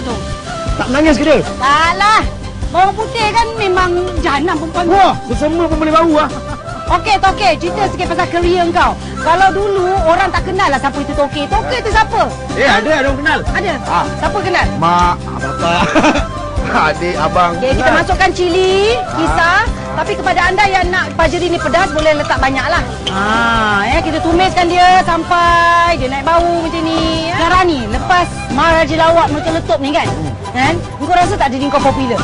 kau tu. Tak menangis ke dia? Tak lah. Bawang putih kan memang jahanam perempuan tu. Wah, semua pun boleh bau ah. Okey, Tokey, cerita sikit pasal kerja kau. Kalau dulu orang tak kenal lah siapa itu Tokey. Tokey tu siapa? Eh, ada ada orang kenal. Ada? Ah. Siapa kenal? Mak, bapa, adik, abang. Okay, kita masukkan cili, kisar. Tapi kepada anda yang nak pajeri ni pedas, boleh letak banyak lah. Ha, ya, kita tumiskan dia sampai dia naik bau macam ni. Ya. Sekarang ni, lepas Maharaja Lawak meletup ni kan? Kan? Kau rasa tak diri kau popular?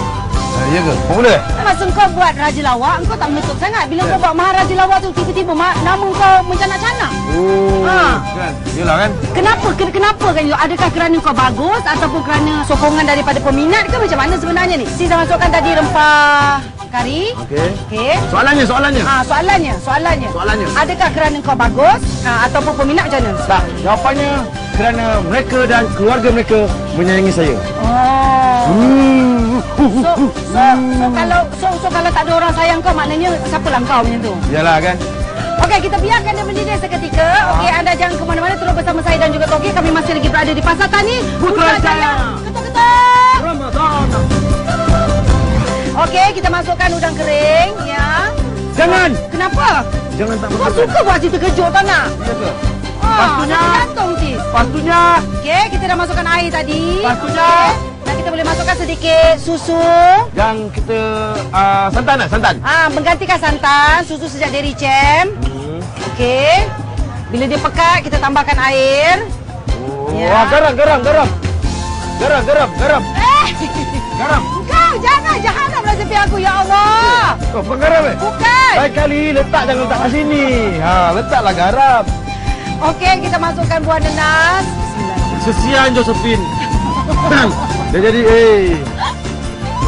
Ah, ya ke? Boleh? Masa kau buat Raja Lawak, kau tak meletup sangat. Bila kau buat Maharaja Lawak tu, tiba-tiba ma- nama kau mencanak-canak. Oh, Ah. kan. Yalah kan. Kenapa? Ken- Kenapa kan? Adakah kerana kau bagus ataupun kerana sokongan daripada peminat ke macam mana sebenarnya ni? Sis dah masukkan tadi rempah kari. Okey. Okey. Soalannya, soalannya. Ah, soalannya, soalannya. Soalannya. Adakah kerana kau bagus ah, ataupun peminat macam mana? Tak, jawapannya kerana mereka dan keluarga mereka menyayangi saya. Oh. Hmm. So, so, so, kalau so, so kalau tak ada orang sayang kau maknanya siapalah kau macam tu. Yalah kan. Okey, kita biarkan dia mendidih seketika. Okey, anda jangan ke mana-mana terus bersama saya dan juga Toki. Kami masih lagi berada di Pasar Tani Putrajaya. Ketuk-ketuk. Ramadan. Okey, kita masukkan udang kering ya. Jangan. Kenapa? Jangan tak Kau suka buat cerita kejut tak nak? Ya ke? Ah, Pastunya. sakit jantung sis. Pastunya. Okey, kita dah masukkan air tadi. Pastunya. Kita boleh masukkan sedikit susu. Yang kita uh, santan lah, santan. Ah, menggantikan santan, susu sejak dairy champ. Hmm. Okey. Bila dia pekat, kita tambahkan air. Oh, Ya. garam, garam, garam. Garam, garam, garam. Eh, Garam. kau jangan jahanam rezepi aku, ya Allah. Oh, bukan garam eh? Bukan. Lain kali letak jangan letak kat sini. Ha, letaklah garam. Okey, kita masukkan buah nenas. Sesian Josephine. Dia jadi eh.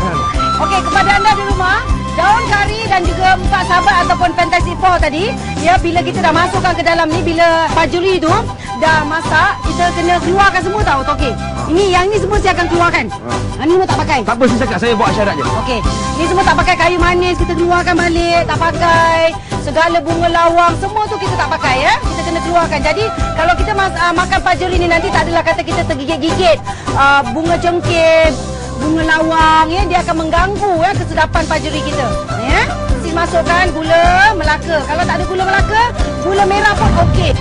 Kan? Okey, kepada anda di rumah, daun kari dan juga empat sahabat ataupun fantasy four tadi, ya bila kita dah masukkan ke dalam ni, bila pajuri tu dah masak, kita kena keluarkan semua tau, Toki. Ini yang ni semua saya akan keluarkan. Ha. Ini semua tak pakai. Tak apa saya cakap saya buat syarat je. Okey, ni semua tak pakai kayu manis, kita keluarkan balik, tak pakai segala bunga lawang, semua tu kita tak pakai ya. Kita kena keluarkan. Jadi kalau kita mas, uh, makan pajuri ni nanti tak adalah kata kita tergigit-gigit uh, bunga cengkeh, bunga lawang ya, dia akan mengganggu ya kesedapan pajuri kita. Ya. Sis masukkan gula melaka. Kalau tak ada gula melaka, gula merah pun okey.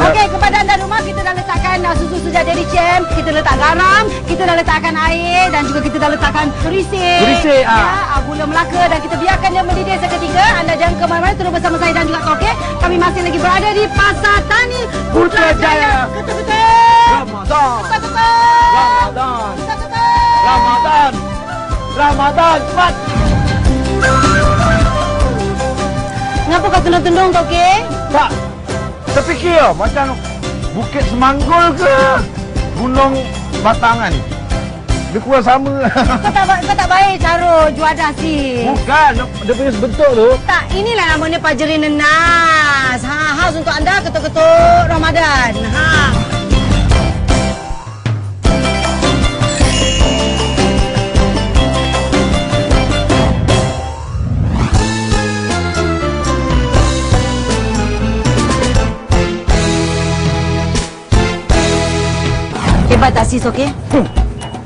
Okey, kepada anda rumah kita dah letakkan uh, susu sejak dari champ, kita letak garam, kita dah letakkan air dan juga kita dah letakkan gerisik. Ah. Ya, uh, gula melaka dan kita biarkan dia mendidih seketika. Anda jangan ke mana-mana terus bersama saya dan juga Toke. Kami masih lagi berada di Pasar Tani Putrajaya. Ketuk-ketuk. Ramadan. Ketuk-ketuk. Ramadan. Ketuk-ketuk. Ramadan. Ramadan. Cepat. Kenapa kau tendung-tendung Toke? Tak. Terfikir macam Bukit Semanggul ke Gunung Batangan. Dia kurang sama. Kau tak, kau tak baik cara juadah si. Bukan. Dia punya bentuk tu. Tak, inilah namanya pajeri nenas. Ha, khas untuk anda ketuk-ketuk Ramadan. Ha. Hebat tak sis, okey?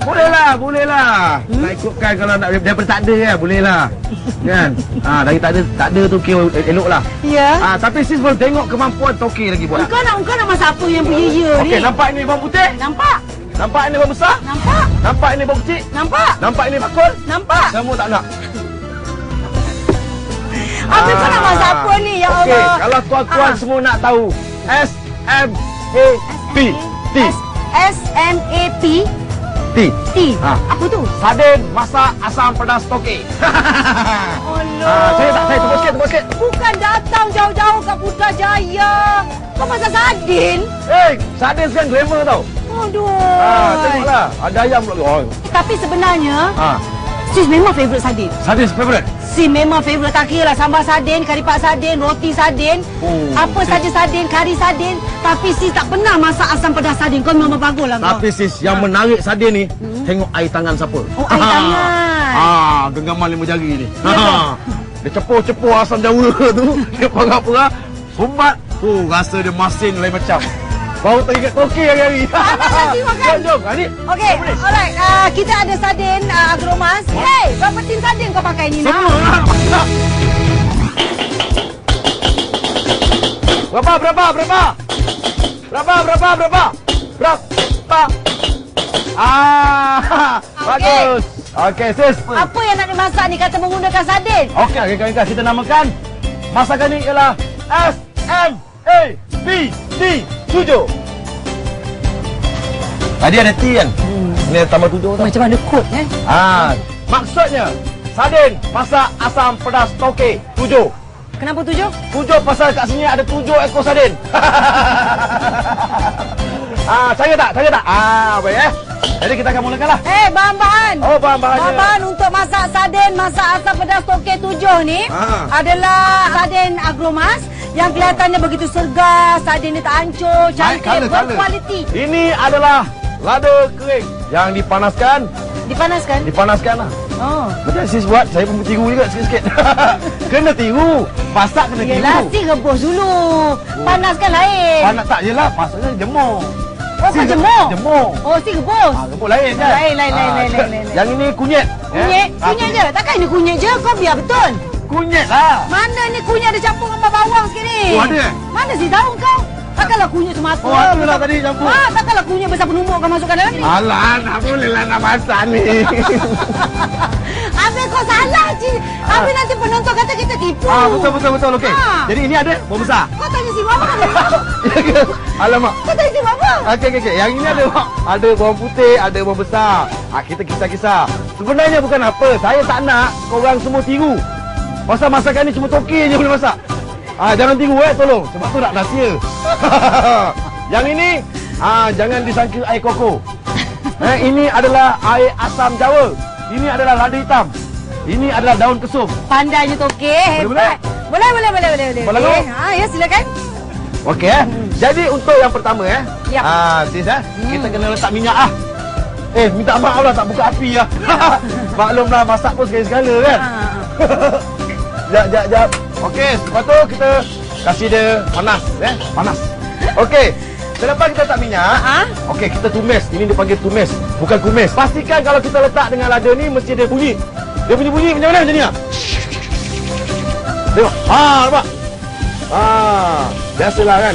Boleh lah, boleh lah. Hmm? Nak ikutkan kalau nak daripada tak ada kan, boleh lah. kan? Ha, dari tak ada, tak ada tu kira elok lah. Ya. Ha, tapi sis boleh tengok kemampuan Toki lagi buat. Kau nak kau nak masak apa yang punya ya ni? Okey, nampak ini bawang putih? Nampak? Nampak ini bawang besar? Nampak? Nampak ini bawang kecil? Nampak? Nampak ini bakul? Nampak? Semua tak nak. Habis kau nak masak apa ni? Ya Okey, Allah. kalau tuan-tuan Ah. semua nak tahu. S M A P T S S M A P T. T. Ah. Apa tu? Sadin masak asam pedas Toki. Oh no. Ah, saya tak, saya tebus sikit, tebus sikit. Bukan datang jauh-jauh kat Putrajaya. Kau masak sardin? Eh, sadin sekarang glamour tau. Aduh. Ah, tengoklah. Ada ayam pula. Oh. Tapi sebenarnya, Ah, sis memang favourite sardin. sadin favorite. Si memang favourite tak kira lah sambal sardin, kari pak sardin, roti sardin, Oh, apa saja sardin, kari sardin. Tapi sis tak pernah masak asam pedas sardin. Kau memang bagus lah kau. Tapi sis, yang menarik sadin ni, tengok air tangan siapa. Oh, air tangan. Ah, genggaman lima jari ni. Ya? Ha. Dia cepuh-cepuh asam jawa tu. Dia parah-parah. Sumbat. Oh, rasa dia masin lain macam. Baru teringat toke hari-hari. Panas nanti makan. Jom, jom. Ni. Okey, alright. Uh, kita ada sardin uh, agromas. Hey, berapa tin sardin kau pakai ni nak? Semua. Berapa, berapa, berapa? Berapa, berapa, berapa? Berapa? Ah, bagus. Okey, sis. Apa yang nak dimasak ni kata menggunakan sardin? Okey, okey, okey, kita namakan masakan ni ialah S M A B D 7. Tadi ada T kan? Hmm. Ni tambah tujuh tau. Macam mana kod eh? Ah, maksudnya sardin masak asam pedas toke tujuh. Kenapa tujuh? Tujuh pasal kat sini ada tujuh ekor sardin. ah, saya tak? Saya tak? Ah, baik eh. Jadi kita akan mulakan lah. Eh, bahan-bahan. Oh, bahan-bahannya. Bahan-bahan untuk masak sardin, masak asam pedas toke tujuh ni Ha. adalah sardin agromas yang kelihatannya begitu segar, sardin ni tak hancur, cantik, berkualiti. Ini adalah lada kering yang dipanaskan. Dipanaskan? Dipanaskan lah. Oh. Macam sis buat, saya pun tiru juga sikit-sikit. kena tiru. Pasak kena Yelah, tiru. si rebus dulu. Panaskan lain. Panak tak jelah, pasaknya jemur. Oh, kau jemur? Jemur. Oh, si rebus. Ah, rebus lain kan? Lain, lain, lain, Ah, lain, lain, lain. Yang ini kunyit. Kunyit? Ah, Kunyit je? Takkan ini kunyit je? Kau biar betul. Kunyit lah. Mana ni kunyit ada campur dengan bawang sikit ni? Oh, ada eh? Mana si tahu kau? Takkanlah kunyit semata. Oh, ada lah tadi campur. Ah, takkanlah kunyit besar penumbuk kau masukkan dalam ni. Alah, nak boleh lah nak masak ni. Habis kau salah, Cik. Habis nanti penonton kata kita tipu. ah, betul, betul, betul. Okey. Ah. Jadi ini ada bawang besar. Kau tanya si Mama. Alamak. kau tanya si Mama. Okey, okey, okey. Yang ini ada ada bawang putih, ada bawang besar. Ah, kita kisah-kisah. Sebenarnya bukan apa. Saya tak nak korang semua tiru. Pasal masakan ni cuma toke je boleh masak. Ah, jangan tiru eh, tolong. Sebab tu nak rahsia. Yang ini, ah, jangan disangka air koko. Eh, ini adalah air asam jawa. Ini adalah lada hitam. Ini adalah daun kesum. Pandainya toke. Boleh. Boleh, boleh, boleh, boleh. boleh. Lu? Ha, ya silakan. Okey eh. Jadi untuk yang pertama eh. Yap. Ah, sis eh. Kita kena letak minyak ah. Eh, minta maaf lah tak buka api lah. Maklumlah masak pun sekali-sekala kan. Ha, ha. Jap, jap, jap. Okey, lepas tu kita kasih dia panas eh. Panas. Okey. Selepas kita letak minyak, Ha? okey kita tumis. Ini dipanggil tumis, bukan kumis. Pastikan kalau kita letak dengan lada ni mesti dia bunyi. Dia bunyi bunyi macam mana macam ni ah? Tengok. Ha, nampak? Ha, biasalah kan.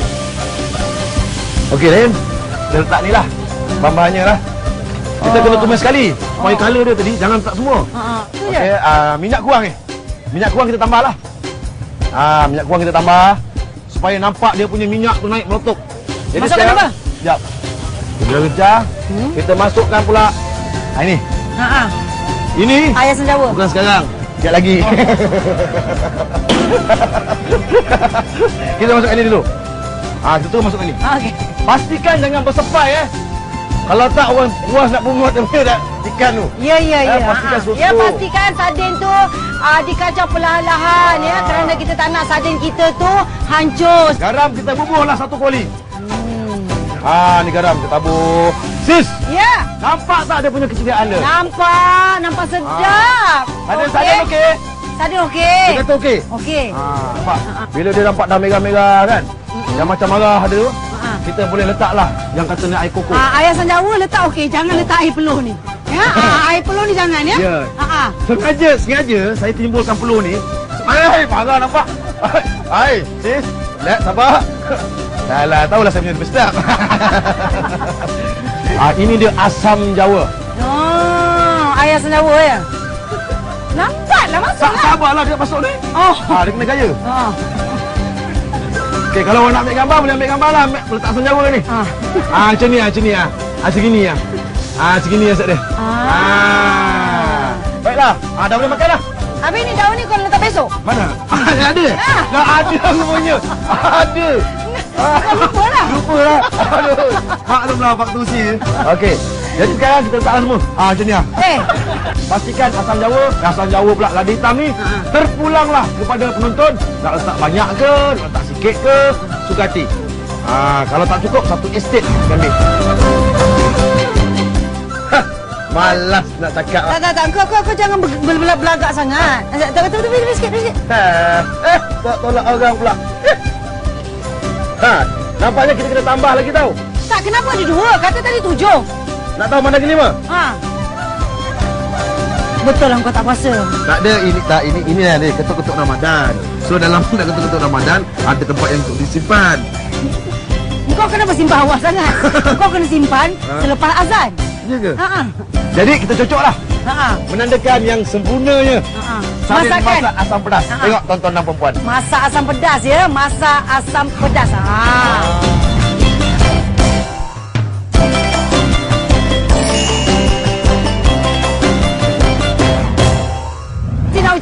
Okey, Ren. Kita letak ni lah. Bahan-bahannya lah. Kita Oh. kena tumis sekali. Supaya Oh. colour dia tadi jangan tak semua. Ha, ha. Tu je. Okey, uh, minyak kurang ni. Minyak kurang kita tambah lah. Ah, minyak kurang kita tambah supaya nampak dia punya minyak tu naik meletup. Masukkan sekarang- apa? Jap. Kita recah, Hmm? kita masukkan pula ah, ini. Ha, ha. Ini Ayah senjawa. bukan sekarang. Sekejap lagi. kita masukkan ini dulu. Ah, kita tu masukkan ni. Ha, okey. Pastikan jangan bersepai eh. Kalau tak orang puas nak bungut dia dah ikan tu. Ya, ya, ya. Eh, pastikan Ha, ha. susu. Ya, pastikan sardin tu uh, dikacau perlahan-lahan ya. Ah. Kerana kita tak nak sardin kita tu hancur. Garam kita bubuhlah satu koli. Hmm. Ah, ni garam kita tabur. Sis, Ya. nampak tak dia punya kesediaan dia? Nampak, nampak sedap. Ada sadin okey? Sardin okey. Dia kata okey. Okey. Ah, nampak? Bila dia nampak dah merah-merah kan? Yang macam marah ada tu, Ha. Kita boleh letaklah yang kata ni air koko. Ah, ayah sanjawa letak okey, jangan letak air peluh ni. Ya, ah, air peluh ni jangan ya. Ya. Ha ah. Sengaja, sengaja saya timbulkan peluh ni. Ai, marah nampak. Ai, ai, sis. Let sabar. Dah lah, tahulah saya punya sedap. ah, ini dia asam Jawa. Oh, ayah sanjawa ya. Nampaklah masuk Tak lah. sabarlah dia masuk ni. Oh. Ah, dia kena gaya. Oh. Okey, kalau orang nak ambil gambar, boleh ambil gambar lah. Letak asam Jawa ni. Ah. Ah, macam ni ah, macam ni ah. Ah, segini ah. Ah, segini ah, set dia. Ah. Ah. Baiklah. Ah, dah boleh makan dah. Habis ni daun ni kau letak besok. Mana? Ah, dah ada. Ah. Dah ada semuanya. Ada. Kau lupa lah. Lupa lah. Aduh. Maklumlah waktu usi. Okey. Jadi sekarang kita letaklah semua. Ah, macam ni ah. Eh, Pastikan asam Jawa, asam Jawa pula lada hitam ni Ha. terpulanglah kepada penonton. Nak letak banyak ke, nak letak sikit ke, suka hati. Ah, kalau tak cukup satu estate ambil. Malas nak cakap. tak tak tak kau kau kau jangan ber- ber- ber- belagak sangat. Tak tak betul betul sikit sikit. Eh, eh, tak tolak orang pula. Eh. Ha, Nampaknya kita kena tambah lagi tau. Tak, kenapa ada dua? Kata tadi tujuh. Nak tahu mana kelima? Ha. Betul lah kau tak puasa. Tak ada ini tak ini ini lah dia ketuk-ketuk Ramadan. So dalam nak ketuk-ketuk Ramadan ada tempat yang untuk disimpan. Kau kenapa simpan awal sangat? Kau kena simpan Ha? selepas azan. Ya ke? Ha ah. Jadi kita cocoklah Ha ah. menandakan yang sempurnanya. Ha ah. Sambil Masakan. masak asam pedas. Ha. Tengok tontonan perempuan. Masak asam pedas ya. Masak asam pedas. Ha. Saya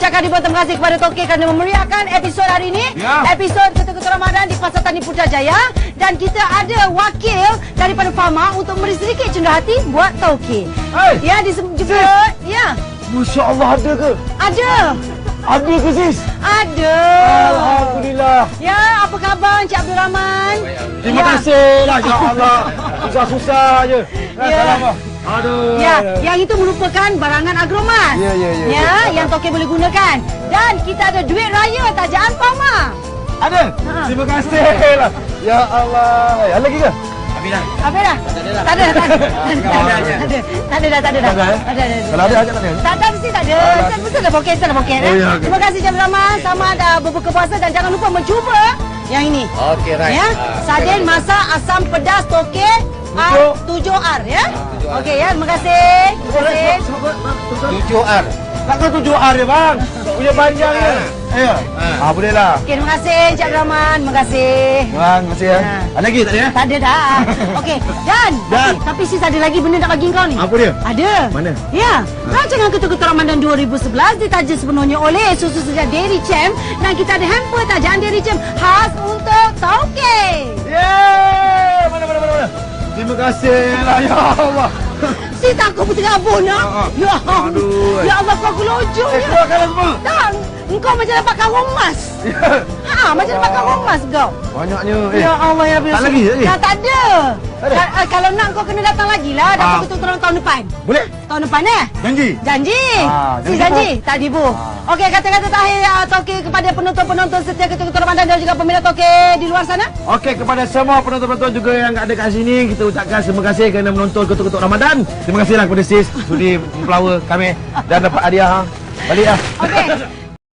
ucapkan ribuan terima kasih kepada Toki kerana memeriahkan episod hari ini. Ya. Episod Ketua-Ketua Ramadan di Pasar Tani Putrajaya. Dan kita ada wakil daripada Fama untuk memberi sedikit cenderah hati buat Toki. Hai. Ya, di juga. Ya, Masya Allah ada ke? ada. Ada ke sis? Ada. Alhamdulillah. Ya, apa khabar Encik Abdul Rahman? Terima ya. kasih lah ya Allah. Susah-susah je. Ya. salam, ah. Aduh. Ya, yang itu merupakan barangan agromas. Ya, ya, ya, Ya, ya. yang Toki boleh gunakan. Dan kita ada duit raya tajaan Fama. Ada? Ha. Terima kasih lah. Ya Allah. Ada lagi ke? Apa dah? Tak ada dah. Tak ada. Tak ada. Tak ada. Tak ada dah. Tak ada dah. Tak ada, eh? Tak ada. tak ada. Kalau ada ajak tak ada. Tak ada mesti tak ada. Saya mesti ada poket, ada poket. Oh, eh. ya, okey. Terima kasih Jam Rahman. Selamat uh, berbuka puasa dan jangan lupa mencuba yang ini. Okey, Ya, sarden masak asam pedas toke Tujuh. R 7R ya. Okey ya, terima kasih. Terima kasih. Tujuh R. Takkan tujuh R ya bang? Punya panjang ya. Ya. Ah boleh lah. Okey, terima kasih Encik Rahman. Terima kasih. Bang, terima kasih ya. Ha. Ada lagi tak ada ya? Tak ada dah. Okey, dan, Dan. tapi, tapi sis ada lagi benda nak bagi kau ni. Apa dia? Ada. Mana? Ya. Rancangan Ketua-Ketua Ramadan 2011 ditaja sepenuhnya oleh susu segar Dairy Champ dan kita ada hamper tajaan Dairy Champ khas untuk Tauke. Yeay! Mana mana mana mana. Terima kasih lah ya Allah. Si takut pun tengah abun nak. Ha, ha. Ya Allah. Aduh. Ya Allah kau gelojok Eh ya. keluarkanlah semua. Tak, engkau macam dapat karung emas. Ha, macam dapat karung emas kau. Banyaknya. Eh. Ya Allah ya Rabbi. tak lagi, tak? Dah tak ada. Eh, kalau nak kau kena datang lagi lah. Dapat Ah. ketua tahun depan. Boleh? Tahun depan eh? Janji. Janji. Ah, si janji. Tak dibu. Okey, kata-kata terakhir uh, Toke kepada penonton-penonton setia ketua-ketua Ramadan dan juga peminat Toke di luar sana. Okey kepada semua penonton-penonton juga yang ada kat sini kita ucapkan terima kasih kerana menonton ketuk-ketuk Ramadan. Terima kasihlah kepada sis sudi flower kami dan dapat hadiah. ha. Balik lah. Okey.